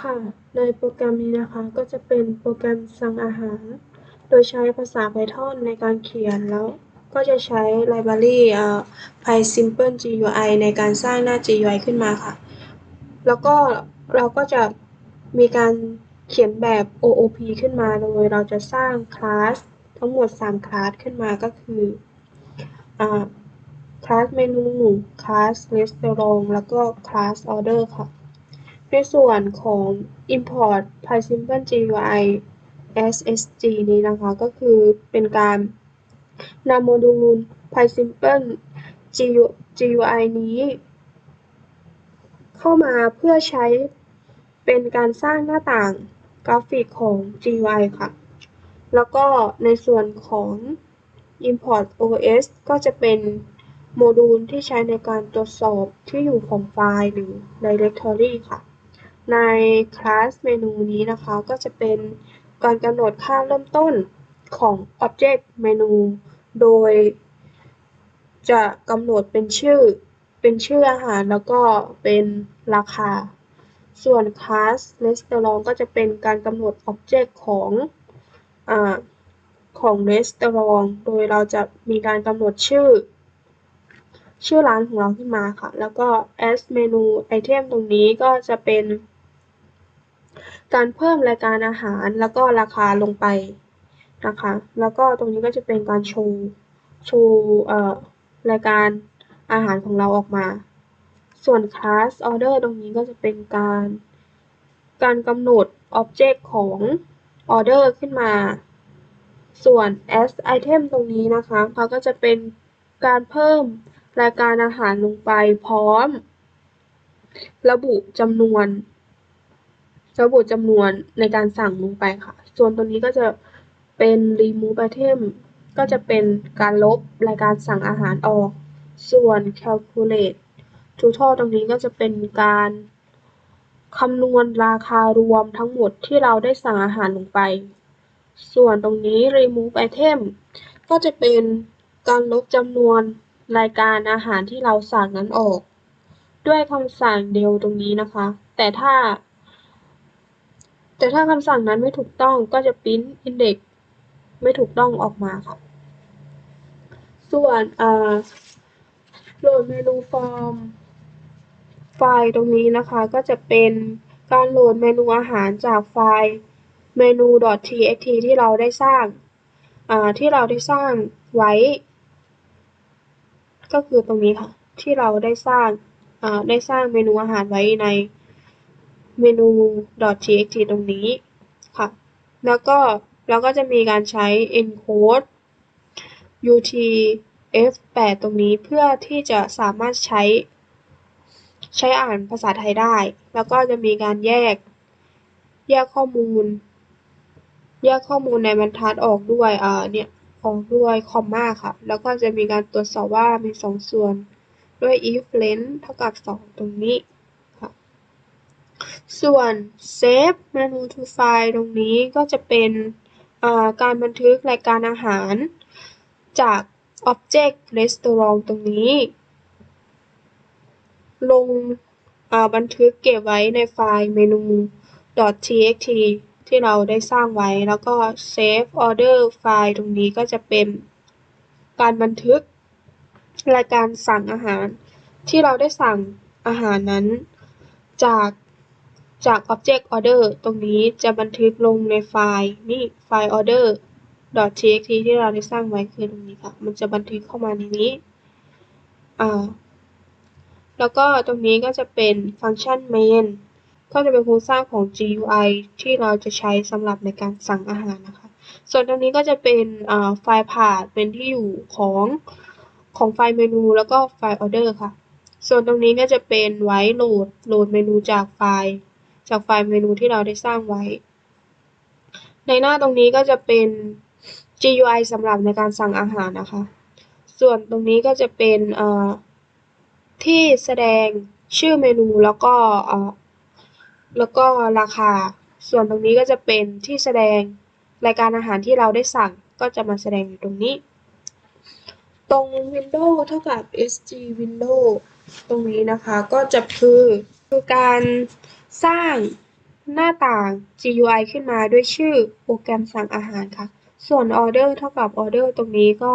ค่ะ ในโปรแกรมนี้นะคะก็จะเป็นโปรแกรมสั่งอาหาร โดยใช้ภาษา Python ในการเขียนแล้วก็จะใช้ library เอ่อ PySimple GUI ในการสร้างหน้า GUI ขึ้นมาค่ะ แล้วก็เราก็จะมีการเขียนแบบ OOP ขึ้นมาโดยเราจะสร้างคลาสทั้งหมด 3 คลาสขึ้นมาก็คือคลาสเมนูคลาส restaurant แล้วก็คลาส order ค่ะ ในส่วนของ import PySimple GUI SSG นี้นะคะก็คือเป็นการนำโมดูล PySimple GUI นี้ เข้ามาเพื่อใช้เป็นการสร้างหน้าต่างกราฟิกของ GUI ค่ะ แล้วก็ในส่วนของ import OS ก็จะเป็นโมดูลที่ใช้ในการตรวจสอบที่อยู่ของไฟล์หรือ directory ค่ะ ในคลาสเมนูนี้นะคะ ก็จะเป็นการกำหนดค่าเริ่มต้นของ Object เมนู โดย จะกำหนดเป็นชื่อ เป็นชื่ออาหารแล้วก็เป็นราคา ส่วน Class Restaurant ก็จะเป็นการกำหนด Object ของอของ Restaurant โดยเราจะมีการกำหนดชื่อ ชื่อร้านของเราขึ้นมาค่ะ แล้วก็ Add Menu Item ตรงนี้ก็จะเป็น การเพิ่มรายการอาหารแล้วก็ราคาลงไปนะคะ แล้วก็ตรงนี้ก็จะเป็นการโชว์โชว์เอ่อรายการอาหารของเราออกมา ส่วน class order ตรงนี้ก็จะเป็นการการกำหนด object ของ order ขึ้นมา ส่วน as item ตรงนี้นะคะเขาก็จะเป็นการเพิ่มรายการอาหารลงไปพร้อม ระบุจำนวน ระบุจำนวนในการสั่งลงไปค่ะ ส่วนตัวนี้ก็จะเป็น remove item ก็จะเป็นการลบรายการสั่งอาหารออก ส่วน calculate total ตรงนี้ก็จะเป็นการคำนวณราคารวมทั้งหมดที่เราได้สั่งอาหารลงไป ส่วนตรงนี้ remove item ก็จะเป็นการลบจำนวนรายการอาหารที่เราสั่งนั้นออก ด้วยคำสั่ง del ตรงนี้นะคะ แต่ถ้า แต่ถ้าคำสั่งนั้นไม่ถูกต้องก็จะ print index ไม่ถูกต้องออกมาค่ะ ส่วนโหลดเมนูฟอร์มไฟล์ตรงนี้นะคะก็จะเป็นการโหลดเมนูอาหารจากไฟล์เมนู .txt ที่เราได้สร้างที่เราได้สร้างไว้ ก็คือตรงนี้ค่ะ ที่เราได้สร้างได้สร้างเมนูอาหารไว้ใน เมนู .txt ตรงนี้ค่ะ แล้วก็เราก็จะมีการใช้ encode utf8 ตรงนี้เพื่อที่จะสามารถใช้ ใช้อ่านภาษาไทยได้ แล้วก็จะมีการแยก แยกข้อมูล แยกข้อมูลในบรรทัดออกด้วยอ่าเนี่ยออกด้วยคอมมาค่ะ แล้วก็จะมีการตรวจสอบว่ามีสองส่วนด้วย if length เท่ากับ 2 ตรงนี้ ส่วน save menu to file ตรงนี้ก็จะเป็นการบันทึกรายการอาหาร จาก object restaurant ตรงนี้ ลงบันทึกเก็บไว้ในไฟล์เมนู .txt ที่เราได้สร้างไว้ แล้วก็ save order ไฟล์ตรงนี้ก็จะเป็นการบันทึกรายการสั่งอาหาร ที่เราได้สั่งอาหารนั้นจาก จาก object order ตรงนี้จะบันทึกลงในไฟล์นี่ไฟล์ order .txt ที่เราได้สร้างไว้คือตรงนี้ค่ะ มันจะบันทึกเข้ามาในนี้ อ่า แล้วก็ตรงนี้ก็จะเป็นฟังก์ชัน main ก็จะเป็นโครงสร้างของ GUI ที่เราจะใช้สำหรับในการสั่งอาหารนะคะ ส่วนตรงนี้ก็จะเป็นไฟล์ผ่านเป็นที่อยู่ของของไฟล์เมนูแล้วก็ไฟล์ order ค่ะ ส่วนตรงนี้ก็จะเป็นไว้โหลดโหลดเมนูจากไฟล์ จากไฟล์เมนูที่เราได้สร้างไว้ ในหน้าตรงนี้ก็จะเป็น GUI สำหรับในการสั่งอาหารนะคะ ส่วนตรงนี้ก็จะเป็นที่แสดงชื่อเมนูแล้วก็แล้วก็ราคา ส่วนตรงนี้ก็จะเป็นที่แสดงรายการอาหารที่เราได้สั่งก็จะมาแสดงอยู่ตรงนี้ ตรง Window เท่ากับ SG Window ตรงนี้นะคะก็จะคือคือการ สร้างหน้าต่าง GUI ขึ้นมาด้วยชื่อโปรแกรมสั่งอาหารค่ะ ส่วน order เท่ากับ order ตรงนี้ก็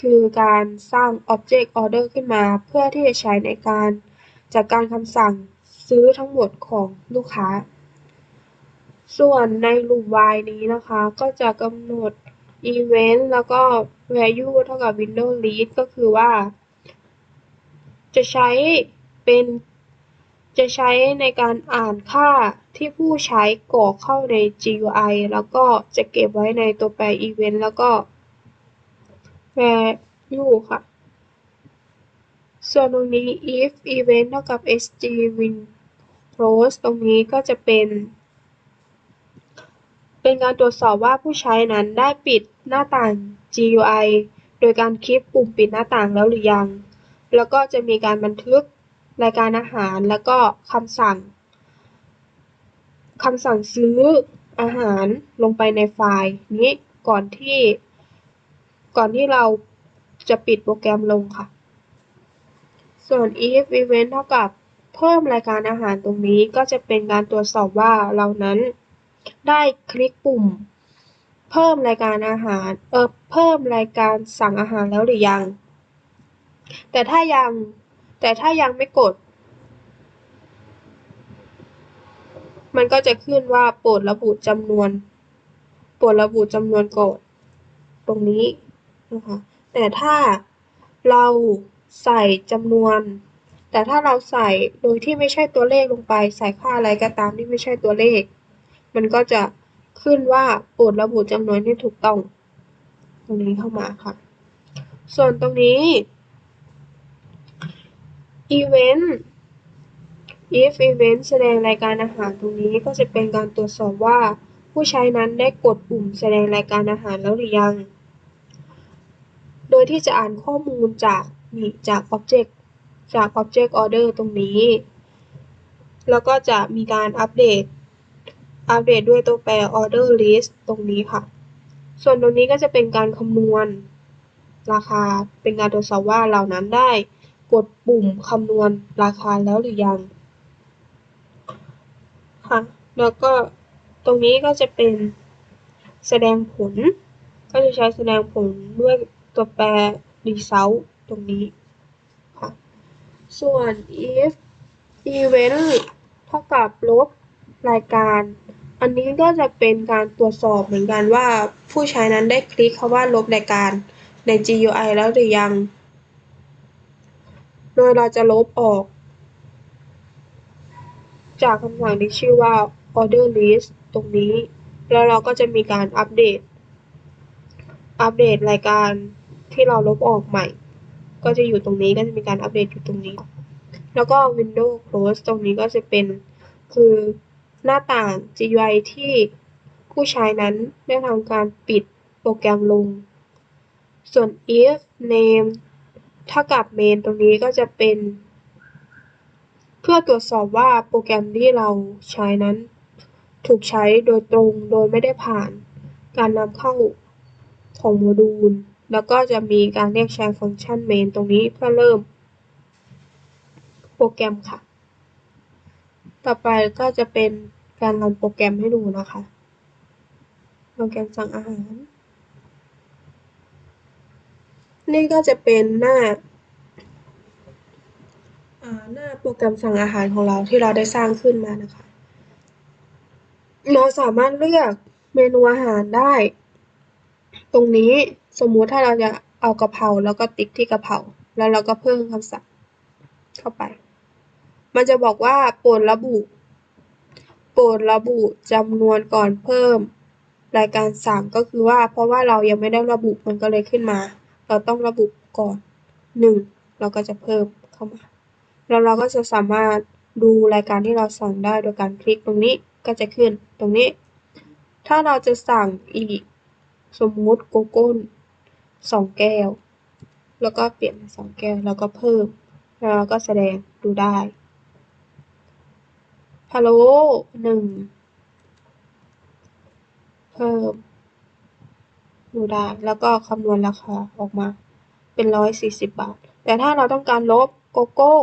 คือการสร้าง object order ขึ้นมา เพื่อที่จะใช้ในการจัดการคำสั่งซื้อทั้งหมดของลูกค้า ส่วนใน loop while นี้นะคะ ก็จะกำหนด event แล้วก็ value เท่ากับ window list ก็คือว่า จะใช้เป็น จะใช้ในการอ่านค่าที่ผู้ใช้กรอกเข้าใน GUI แล้วก็จะเก็บไว้ในตัวแปร event แล้วก็ value ค่ะ ส่วนตรงนี้ if event เท่ากับ sg win close ตรงนี้ก็จะเป็น เป็นการตรวจสอบว่าผู้ใช้นั้นได้ปิดหน้าต่าง GUI โดยการคลิกปุ่มปิดหน้าต่างแล้วหรือยัง แล้วก็จะมีการบันทึก รายการอาหารแล้วก็คำสั่งคำสั่งซื้ออาหารลงไปในไฟล์นี้ก่อนที่ ก่อนที่เราจะปิดโปรแกรมลงค่ะ ส่วน if event เท่ากับเพิ่มรายการอาหารตรงนี้ก็จะเป็นการตรวจสอบว่าเรานั้นได้คลิกปุ่ม เพิ่มรายการอาหารเออเพิ่มรายการสั่งอาหารแล้วหรือยัง แต่ถ้ายัง แต่ถ้ายังไม่กด มันก็จะขึ้นว่าโปรดระบุจำนวน โปรดระบุจำนวนก่อนตรงนี้นะคะแต่ถ้าเราใส่จำนวน แต่ถ้าเราใส่โดยที่ไม่ใช่ตัวเลขลงไป ใส่ค่าอะไรก็ตามที่ไม่ใช่ตัวเลข มันก็จะขึ้นว่าโปรดระบุจำนวนที่ถูกต้อง ตรงนี้เข้ามาค่ะ ส่วนตรงนี้ event if event แสดงรายการอาหารตรงนี้ก็จะเป็นการตรวจสอบว่า ผู้ใช้นั้นได้กดปุ่มแสดงรายการอาหารแล้วหรือยัง โดยที่จะอ่านข้อมูลจากนี่จาก object จาก object order ตรงนี้ แล้วก็จะมีการอัปเดต อัปเดตด้วยตัวแปร order list ตรงนี้ค่ะ ส่วนตรงนี้ก็จะเป็นการคำนวณราคา เป็นการตรวจสอบว่าเรานั้นได้ กดปุ่มคำนวณราคาแล้วหรือยัง ค่ะ แล้วก็ตรงนี้ก็จะเป็นแสดงผล ก็จะใช้แสดงผลด้วยตัวแปร result ตรงนี้ ค่ะ ส่วน if event เท่ากับลบรายการ อันนี้ก็จะเป็นการตรวจสอบเหมือนกันว่าผู้ใช้นั้นได้คลิกคำว่าลบรายการใน GUI แล้วหรือยัง โดยเราจะลบออก จากคำสั่งที่ชื่อว่า order list ตรงนี้ แล้วเราก็จะมีการอัปเดต อัปเดตรายการที่เราลบออกใหม่ ก็จะอยู่ตรงนี้ก็จะมีการอัปเดตอยู่ตรงนี้ แล้วก็ Windows Close ตรงนี้ก็จะเป็นคือหน้าต่าง GUI ที่ผู้ใช้นั้นได้ทำการปิดโปรแกรมลง ส่วน if name เท่ากับ main ตรงนี้ก็จะเป็น เพื่อตรวจสอบว่าโปรแกรมที่เราใช้นั้น ถูกใช้โดยตรงโดยไม่ได้ผ่าน การนำเข้าของโมดูล แล้วก็จะมีการเรียกใช้ฟังก์ชัน main ตรงนี้เพื่อเริ่ม โปรแกรมค่ะ ต่อไปก็จะเป็นการรันโปรแกรมให้ดูนะคะ โปรแกรมสั่งอาหาร นี่ก็จะเป็นหน้าหน้าโปรแกรมสั่งอาหารของเราที่เราได้สร้างขึ้นมานะคะ เราสามารถเลือกเมนูอาหารได้ ตรงนี้สมมุติถ้าเราจะเอากะเพราแล้วก็ติ๊กที่กะเพราแล้วเราก็เพิ่มคำสั่งเข้าไป มันจะบอกว่าโปรดระบุ โปรดระบุจำนวนก่อนเพิ่ม รายการสั่งก็คือว่าเพราะว่าเรายังไม่ได้ระบุมันก็เลยขึ้นมา เราต้องระบุก่อนหนึ่งเราก็จะเพิ่มเข้ามา แล้วเราก็จะสามารถดูรายการที่เราสั่งได้โดยการคลิกตรงนี้ก็จะขึ้นตรงนี้ ถ้าเราจะสั่งอีกสมมุติโกโก้สองแก้ว แล้วก็เปลี่ยนสองแก้วแล้วก็เพิ่ม แล้วเราก็แสดงดูได้พะโหลหนึ่งเพิ่ม ดูได้แล้วก็คำนวณราคาออกมาเป็นร้อยสี่สิบบาท แต่ถ้าเราต้องการลบโกโก้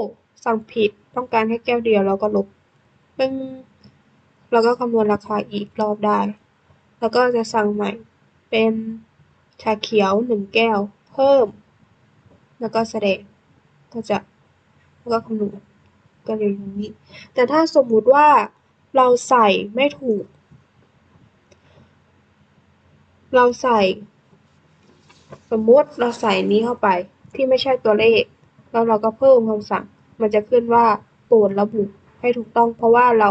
สั่งผิดต้องการแค่แก้วเดียวเราก็ลบปึ้งแล้วก็คำนวณราคาอีกรอบได้ แล้วก็จะสั่งใหม่เป็นชาเขียวหนึ่งแก้ว เพิ่ม แล้วก็แสดงก็จะแล้วก็คำนวณก็อยู่ตรงนี้ แต่ถ้าสมมุติว่าเราใส่ไม่ถูก เราใส่ สมมติเราใส่นี้เข้าไปที่ไม่ใช่ตัวเลข แล้วเราก็เพิ่มคำสั่ง มันจะขึ้นว่าโปรดระบุให้ถูกต้อง เพราะว่าเรา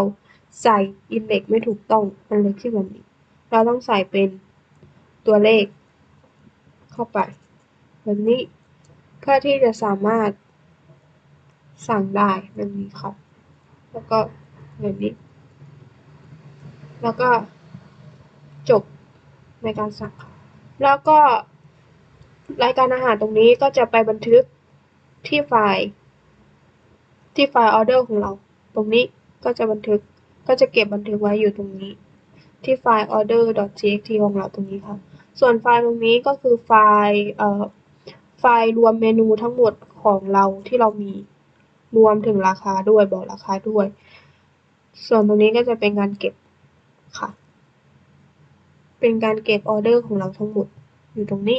ใส่อินเด็กไม่ถูกต้องมันเลยขึ้นแบบนี้ เราต้องใส่เป็นตัวเลข เข้าไป แบบนี้เพื่อที่จะสามารถสั่งได้แบบนี้ครับ แล้วก็แบบนี้ แล้วก็จบ ในการสั่ง แล้วก็รายการอาหารตรงนี้ก็จะไปบันทึกที่ไฟล์ ที่ไฟล์ออเดอร์ของเรา ตรงนี้ก็จะบันทึกก็จะเก็บบันทึกไว้อยู่ตรงนี้ ที่ไฟล์ order.txt ของเราตรงนี้ครับส่วนไฟล์ตรงนี้ก็คือไฟล์เอ่อไฟล์รวมเมนูทั้งหมดของเราที่เรามีรวมถึงราคาด้วยบอกราคาด้วย ส่วนตรงนี้ก็จะเป็นการเก็บค่ะ เป็นการเก็บออเดอร์ของเราทั้งหมด อยู่ตรงนี้